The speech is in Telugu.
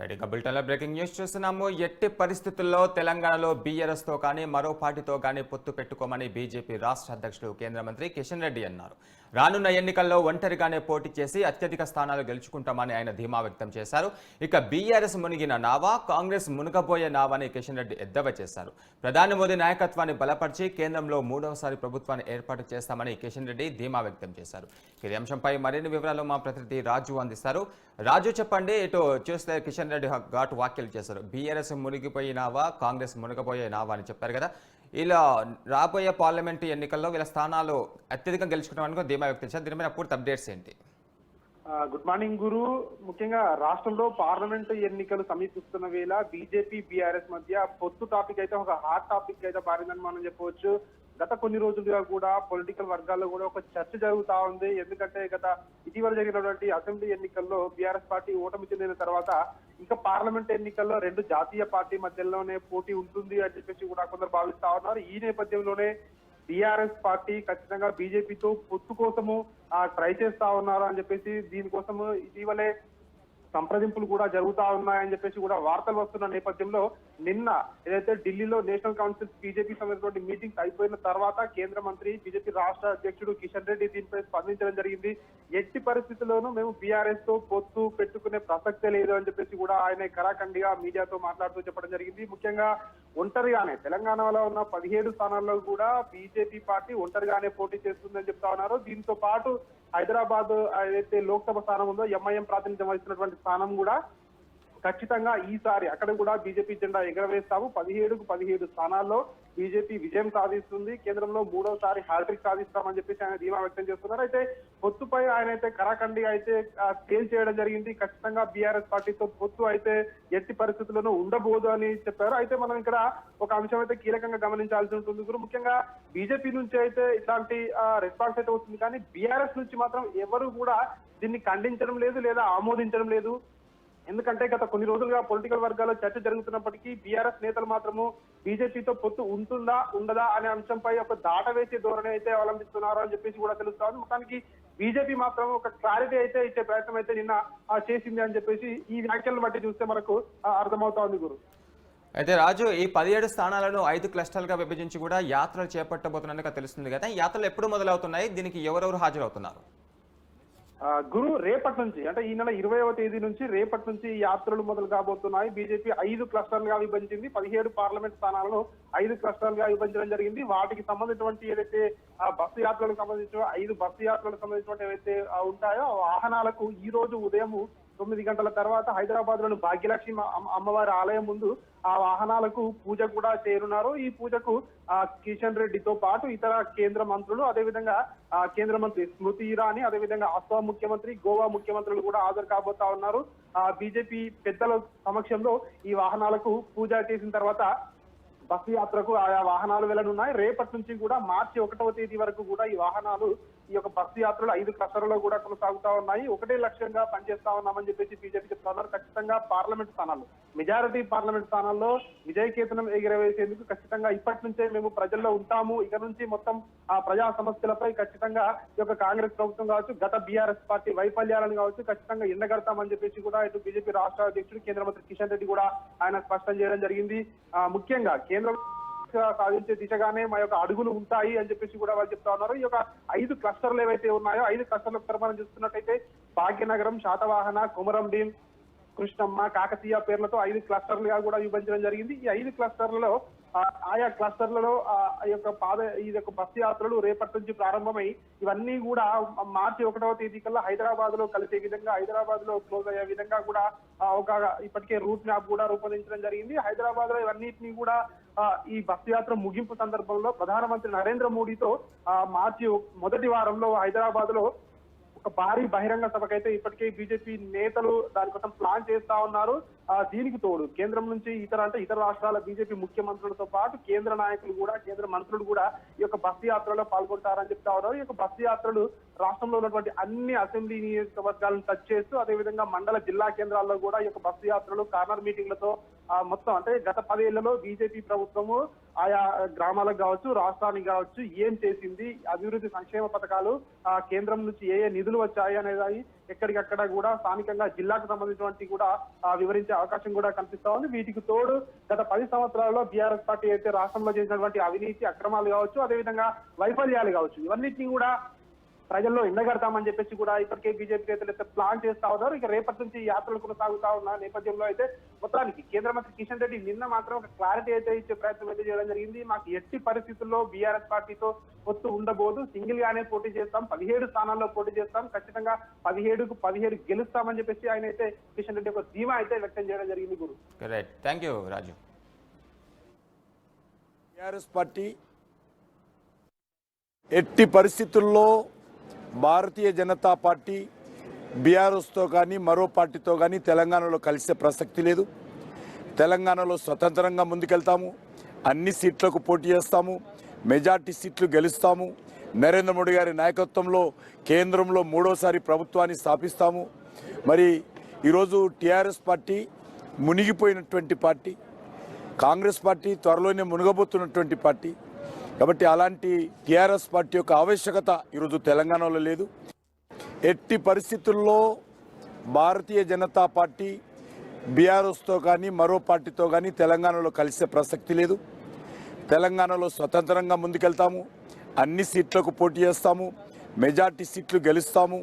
రెడీగా బులెటిన్లో బ్రేకింగ్ న్యూస్ చూస్తున్నాము. ఎట్టి పరిస్థితుల్లో తెలంగాణలో బీఆర్ఎస్తో కానీ మరో పార్టీతో కానీ పొత్తు పెట్టుకోమని బీజేపీ రాష్ట్ర అధ్యక్షుడు కేంద్ర మంత్రి కిషన్ రెడ్డి అన్నారు. రానున్న ఎన్నికల్లో ఒంటరిగానే పోటీ చేసి అత్యధిక స్థానాలు గెలుచుకుంటామని ఆయన ధీమా వ్యక్తం చేశారు. ఇక బీఆర్ఎస్ మునిగిన నావా కాంగ్రెస్ మునగబోయే నావాని కిషన్ రెడ్డి ఎద్దవ చేశారు. ప్రధాని మోదీ నాయకత్వాన్ని బలపరిచి కేంద్రంలో మూడవసారి ప్రభుత్వాన్ని ఏర్పాటు చేస్తామని కిషన్ రెడ్డి ధీమా వ్యక్తం చేశారు. ఈ అంశంపై మరిన్ని వివరాలు మా ప్రతినిధి రాజు అందిస్తారు. రాజు చెప్పండి ఇటు చూస్తే కిషన్ రెడ్డి ఘాటు వ్యాఖ్యలు చేశారు. బీఆర్ఎస్ మునిగిపోయినావా కాంగ్రెస్ మునిగిపోయినావా అని చెప్పారు కదా. ఇలా రాబోయే పార్లమెంటు ఎన్నికల్లో వీళ్ళ స్థానాలు అత్యధికంగా గెలుచుకోవడానికి ధీమా వ్యక్తం చేశారు? దీని మీద పూర్తి అప్డేట్స్ ఏంటి? గుడ్ మార్నింగ్ గురు. ముఖ్యంగా రాష్ట్రంలో పార్లమెంటు ఎన్నికలు సమీపిస్తున్న వేళ బీజేపీ బీఆర్ఎస్ మధ్య పొత్తు టాపిక్ అయితే ఒక హాట్ టాపిక్ అయితే మారిందని మనం చెప్పవచ్చు. గత కొన్ని రోజులుగా కూడా పొలిటికల్ వర్గాల్లో కూడా ఒక చర్చ జరుగుతా ఉంది. ఎందుకంటే గత ఇటీవల జరిగినటువంటి అసెంబ్లీ ఎన్నికల్లో బీఆర్ఎస్ పార్టీ ఓటమి చెందిన తర్వాత ఇంకా పార్లమెంట్ ఎన్నికల్లో రెండు జాతీయ పార్టీ మధ్యలోనే పోటీ ఉంటుంది అని చెప్పేసి కూడా కొందరు భావిస్తా ఉన్నారు. ఈ నేపథ్యంలోనే టిఆర్ఎస్ పార్టీ ఖచ్చితంగా బీజేపీతో పొత్తు కోసము ట్రై చేస్తా ఉన్నారు అని చెప్పేసి దీనికోసము ఇటీవలే సంప్రదింపులు కూడా జరుగుతా ఉన్నాయని చెప్పేసి కూడా వార్తలు వస్తున్న నేపథ్యంలో నిన్న ఏదైతే ఢిల్లీలో నేషనల్ కౌన్సిల్ బీజేపీ సంబంధించిన మీటింగ్స్ అయిపోయిన తర్వాత కేంద్ర మంత్రి బీజేపీ రాష్ట్ర అధ్యక్షుడు కిషన్ రెడ్డి దీనిపై స్పందించడం జరిగింది. ఎట్టి పరిస్థితుల్లోనూ మేము బీఆర్ఎస్తో పొత్తు పెట్టుకునే ప్రసక్తే లేదు అని చెప్పేసి కూడా ఆయన కరాఖండిగా మీడియాతో మాట్లాడుతూ చెప్పడం జరిగింది. ముఖ్యంగా ఒంటరిగానే తెలంగాణలో ఉన్న పదిహేడు స్థానాల్లో కూడా బీజేపీ పార్టీ ఒంటరిగానే పోటీ చేస్తుందని చెప్తా ఉన్నారు. దీంతో పాటు హైదరాబాద్ ఏదైతే లోక్సభ స్థానం ఉందో ఎంఐఎం ప్రాతినిధ్యం వహిస్తున్నటువంటి స్థానం కూడా ఖచ్చితంగా ఈసారి అక్కడ కూడా బీజేపీ జెండా ఎగరవేస్తాము. పదిహేడుకు పదిహేడు స్థానాల్లో బీజేపీ విజయం సాధిస్తుంది. కేంద్రంలో మూడోసారి హ్యాట్రిక్ సాధిస్తామని చెప్పేసి ఆయన ధీమా వ్యక్తం చేస్తున్నారు. అయితే పొత్తుపై ఆయన అయితే కరాఖండి అయితే స్కేల్ చేయడం జరిగింది. ఖచ్చితంగా బీఆర్ఎస్ పార్టీతో పొత్తు అయితే ఎట్టి పరిస్థితుల్లోనూ ఉండబోదు అని చెప్పారు. అయితే మనం ఇక్కడ ఒక అంశం అయితే కీలకంగా గమనించాల్సి ఉంటుంది. గురు ముఖ్యంగా బీజేపీ నుంచి అయితే ఇట్లాంటి రెస్పాన్స్ అయితే వస్తుంది. కానీ బీఆర్ఎస్ నుంచి మాత్రం ఎవరు కూడా దీన్ని ఖండించడం లేదు లేదా ఆమోదించడం లేదు. ఎందుకంటే గత కొన్ని రోజులుగా పొలిటికల్ వర్గాల్లో చర్చ జరుగుతున్నప్పటికీ బీఆర్ఎస్ నేతలు మాత్రము బీజేపీతో పొత్తు ఉంటుందా ఉండదా అనే అంశంపై ఒక దాట వేసే ధోరణి అయితే అవలంబిస్తున్నారు అని చెప్పేసి కూడా తెలుస్తుంది మొత్తానికి బీజేపీ మాత్రం ఒక క్లారిటీ అయితే ఇచ్చే ప్రయత్నం అయితే నిన్న చేసింది అని చెప్పేసి ఈ వ్యాఖ్యలను బట్టి చూస్తే మనకు అర్థమవుతా ఉంది గురు. అయితే రాజు ఈ పదిహేడు స్థానాలను ఐదు క్లస్టర్లుగా విభజించి కూడా యాత్రలు చేపట్టబోతున్నట్టుగా తెలుస్తుంది కదా. యాత్రలు ఎప్పుడు మొదలవుతున్నాయి? దీనికి ఎవరెవరు హాజరవుతున్నారు? గురు రేపటి నుంచి అంటే ఈ నెల ఇరవైవ తేదీ నుంచి రేపటి నుంచి యాత్రలు మొదలు కాబోతున్నాయి. బీజేపీ ఐదు క్లస్టర్లుగా విభజించింది. పదిహేడు పార్లమెంట్ స్థానాలను ఐదు క్లస్టర్లుగా విభజించడం జరిగింది. వాటికి సంబంధించినటువంటి ఏదైతే ఆ బస్సు యాత్రలకు సంబంధించిన ఐదు బస్సు యాత్రలకు సంబంధించినటువంటి ఏవైతే ఉంటాయో వాహనాలకు ఈ రోజు ఉదయం తొమ్మిది గంటల తర్వాత హైదరాబాద్లోని భాగ్యలక్ష్మి అమ్మవారి ఆలయం ముందు ఆ వాహనాలకు పూజ కూడా చేరున్నారు ఈ పూజకు ఆ కిషన్ రెడ్డితో పాటు ఇతర కేంద్ర మంత్రులు అదేవిధంగా ఆ కేంద్ర మంత్రి స్మృతి ఇరానీ అదేవిధంగా అస్సాం ముఖ్యమంత్రి గోవా ముఖ్యమంత్రులు కూడా హాజరు కాబోతా ఉన్నారు. ఆ బీజేపీ పెద్దల సమక్షంలో ఈ వాహనాలకు పూజ చేసిన తర్వాత బస్సు యాత్రకు ఆయా వాహనాలు వెళ్ళనున్నాయి రేపటి నుంచి కూడా మార్చి ఒకటవ తేదీ వరకు కూడా ఈ వాహనాలు ఈ యొక్క బస్సు యాత్రలు ఐదు క్లస్టర్లో కూడా కొనసాగుతా ఉన్నాయి. ఒకటే లక్ష్యంగా పనిచేస్తా ఉన్నామని చెప్పేసి బీజేపీ చెప్తున్నారు ఖచ్చితంగా పార్లమెంట్ స్థానాలు మెజారిటీ పార్లమెంట్ స్థానాల్లో విజయకేతనం ఎగిరవేసేందుకు ఖచ్చితంగా ఇప్పటి నుంచే మేము ప్రజల్లో ఉంటాము. ఇక నుంచి మొత్తం ఆ ప్రజా సమస్యలపై ఖచ్చితంగా ఈ యొక్క కాంగ్రెస్ ప్రభుత్వం కావచ్చు గత బీఆర్ఎస్ పార్టీ వైఫల్యాలను కావచ్చు ఖచ్చితంగా ఎండగడతామని చెప్పేసి కూడా ఇటు బీజేపీ రాష్ట్ర అధ్యక్షుడు కేంద్ర మంత్రి కిషన్ రెడ్డి కూడా ఆయన స్పష్టం చేయడం జరిగింది. ముఖ్యంగా కేంద్రం సాధించే దిశగానే మా యొక్క అడుగులు ఉంటాయి అని చెప్పేసి కూడా వాళ్ళు చెప్తా ఉన్నారు. ఈ యొక్క ఐదు క్లస్టర్లు ఏవైతే ఉన్నాయో ఐదు క్లస్టర్లకు మనం చూస్తున్నట్టయితే భాగ్యనగరం శాతవాహన కుమరం భీం కృష్ణమ్మ కాకతీయ పేర్లతో ఐదు క్లస్టర్లుగా కూడా విభజించడం జరిగింది. ఈ ఐదు క్లస్టర్లలో ఆయా క్లస్టర్లలో ఆ యొక్క పాద ఈ యొక్క బస్సు యాత్రలు రేపటి నుంచి ప్రారంభమై ఇవన్నీ కూడా మార్చి ఒకటవ తేదీ కల్లా హైదరాబాద్లో కలిసే విధంగా హైదరాబాద్లో క్లోజ్ అయ్యే విధంగా కూడా ఒక ఇప్పటికే రూట్ మ్యాప్ కూడా రూపొందించడం జరిగింది. హైదరాబాద్లో ఇవన్నిటిని కూడా ఈ బస్సు యాత్ర ముగింపు సందర్భంలో ప్రధానమంత్రి నరేంద్ర మోడీతో మార్చి మొదటి వారంలో హైదరాబాద్లో ఒక భారీ బహిరంగ సభకైతే ఇప్పటికే బీజేపీ నేతలు దానికోసం ప్లాన్ చేస్తా ఉన్నారు. దీనికి తోడు కేంద్రం నుంచి ఇతర అంటే ఇతర రాష్ట్రాల బీజేపీ ముఖ్యమంత్రులతో పాటు కేంద్ర నాయకులు కూడా కేంద్ర మంత్రులు కూడా ఈ యొక్క బస్సు యాత్రలో పాల్గొంటారని చెప్తా ఉన్నారు. ఈ యొక్క బస్సు యాత్రలు రాష్ట్రంలో ఉన్నటువంటి అన్ని అసెంబ్లీ నియోజకవర్గాలను టచ్ చేస్తూ అదేవిధంగా మండల జిల్లా కేంద్రాల్లో కూడా ఈ యొక్క బస్సు యాత్రలు కార్నర్ మీటింగ్లతో మొత్తం అంటే గత పదేళ్ళలో బీజేపీ ప్రభుత్వము ఆయా గ్రామాలకు కావచ్చు రాష్ట్రానికి కావచ్చు ఏం చేసింది అభివృద్ధి సంక్షేమ పథకాలు ఆ, కేంద్రం నుంచి ఏ ఏ నిధులు వచ్చాయి అనేది ఎక్కడికక్కడ కూడా స్థానికంగా జిల్లాకు సంబంధించినటువంటి కూడా వివరించే అవకాశం కూడా కనిపిస్తా ఉంది. వీటికి తోడు గత పది సంవత్సరాల్లో బీఆర్ఎస్ పార్టీ అయితే రాష్ట్రంలో చేసినటువంటి అవినీతి అక్రమాలు కావచ్చు అదేవిధంగా వైఫల్యాలు కావచ్చు ఇవన్నిటిని కూడా ప్రజల్లో ఎండగడతామని చెప్పేసి కూడా ఇప్పటికే బీజేపీ నేతలు అయితే ప్లాన్ చేస్తా ఉన్నారు. ఇక రేపటి నుంచి ఈ యాత్రలు కొనసాగుతా ఉన్న నేపథ్యంలో అయితే మొత్తానికి కేంద్ర మంత్రి కిషన్ రెడ్డి నిన్న మాత్రం ఒక క్లారిటీ అయితే ఇచ్చే ప్రయత్నం అయితే చేయడం జరిగింది. మాకు ఎట్టి పరిస్థితుల్లో బీఆర్ఎస్ పార్టీతో పొత్తు ఉండబోదు. సింగిల్ గానే పోటీ చేస్తాం. పదిహేడు స్థానాల్లో పోటీ చేస్తాం. ఖచ్చితంగా పదిహేడుకు పదిహేడు గెలుస్తామని చెప్పేసి ఆయన అయితే కిషన్ రెడ్డి ఒక ధీమా అయితే వ్యక్తం చేయడం జరిగింది గురు. Right thank you Raju TRS party ఎట్టి పరిస్థితుల్లో భారతీయ జనతా పార్టీ బీఆర్ఎస్తో కానీ మరో పార్టీతో కానీ తెలంగాణలో కలిసే ప్రసక్తి లేదు. తెలంగాణలో స్వతంత్రంగా ముందుకెళ్తాము. అన్ని సీట్లకు పోటీ చేస్తాము. మెజార్టీ సీట్లు గెలుస్తాము. నరేంద్ర మోడీ గారి నాయకత్వంలో కేంద్రంలో మూడోసారి ప్రభుత్వాన్ని స్థాపిస్తాము. మరి ఈరోజు టీఆర్ఎస్ పార్టీ మునిగిపోయినటువంటి పార్టీ కాంగ్రెస్ పార్టీ త్వరలోనే మునగబోతున్నటువంటి పార్టీ కాబట్టి అలాంటి టీఆర్ఎస్ పార్టీ యొక్క ఆవశ్యకత ఈరోజు తెలంగాణలో లేదు. ఎట్టి పరిస్థితుల్లో భారతీయ జనతా పార్టీ బీఆర్ఎస్తో కానీ మరో పార్టీతో కానీ తెలంగాణలో కలిసే ప్రసక్తి లేదు. తెలంగాణలో స్వతంత్రంగా ముందుకెళ్తాము. అన్ని సీట్లకు పోటీ చేస్తాము. మెజార్టీ సీట్లు గెలుస్తాము.